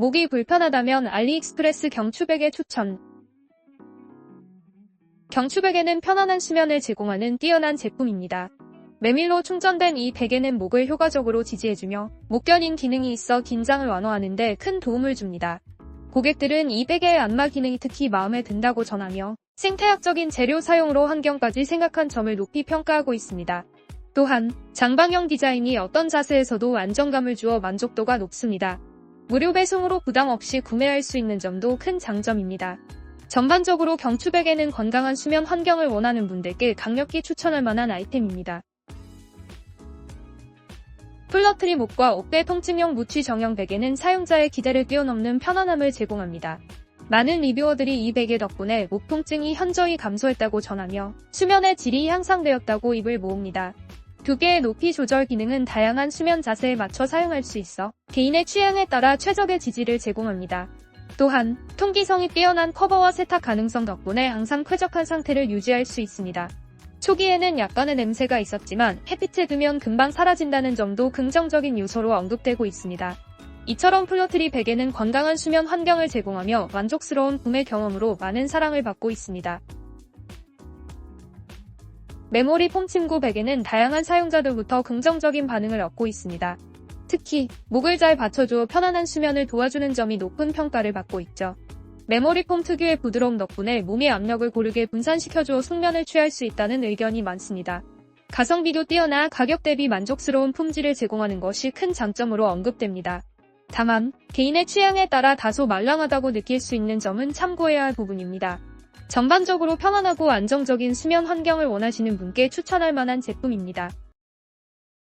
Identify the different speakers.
Speaker 1: 목이 불편하다면 알리익스프레스 경추베개 추천. 경추베개는 편안한 수면을 제공하는 뛰어난 제품입니다. 메밀로 충전된 이 베개는 목을 효과적으로 지지해주며 목견인 기능이 있어 긴장을 완화하는데 큰 도움을 줍니다. 고객들은 이 베개의 안마 기능이 특히 마음에 든다고 전하며 생태학적인 재료 사용으로 환경까지 생각한 점을 높이 평가하고 있습니다. 또한 장방형 디자인이 어떤 자세에서도 안정감을 주어 만족도가 높습니다. 무료 배송으로 부담 없이 구매할 수 있는 점도 큰 장점입니다. 전반적으로 경추베개는 건강한 수면 환경을 원하는 분들께 강력히 추천할 만한 아이템입니다. 플러트리 목과 어깨 통증용 무취 정형 베개는 사용자의 기대를 뛰어넘는 편안함을 제공합니다. 많은 리뷰어들이 이 베개 덕분에 목 통증이 현저히 감소했다고 전하며 수면의 질이 향상되었다고 입을 모읍니다. 두 개의 높이 조절 기능은 다양한 수면 자세에 맞춰 사용할 수 있어 개인의 취향에 따라 최적의 지지를 제공합니다. 또한 통기성이 뛰어난 커버와 세탁 가능성 덕분에 항상 쾌적한 상태를 유지할 수 있습니다. 초기에는 약간의 냄새가 있었지만 햇빛에 두면 금방 사라진다는 점도 긍정적인 요소로 언급되고 있습니다. 이처럼 플러트리 베개는 건강한 수면 환경을 제공하며 만족스러운 구매 경험으로 많은 사랑을 받고 있습니다. 메모리 폼 침구 베개는 다양한 사용자들부터 긍정적인 반응을 얻고 있습니다. 특히 목을 잘 받쳐줘 편안한 수면을 도와주는 점이 높은 평가를 받고 있죠. 메모리 폼 특유의 부드러움 덕분에 몸의 압력을 고르게 분산시켜줘 숙면을 취할 수 있다는 의견이 많습니다. 가성비도 뛰어나 가격 대비 만족스러운 품질을 제공하는 것이 큰 장점으로 언급됩니다. 다만 개인의 취향에 따라 다소 말랑하다고 느낄 수 있는 점은 참고해야 할 부분입니다. 전반적으로 편안하고 안정적인 수면 환경을 원하시는 분께 추천할 만한 제품입니다.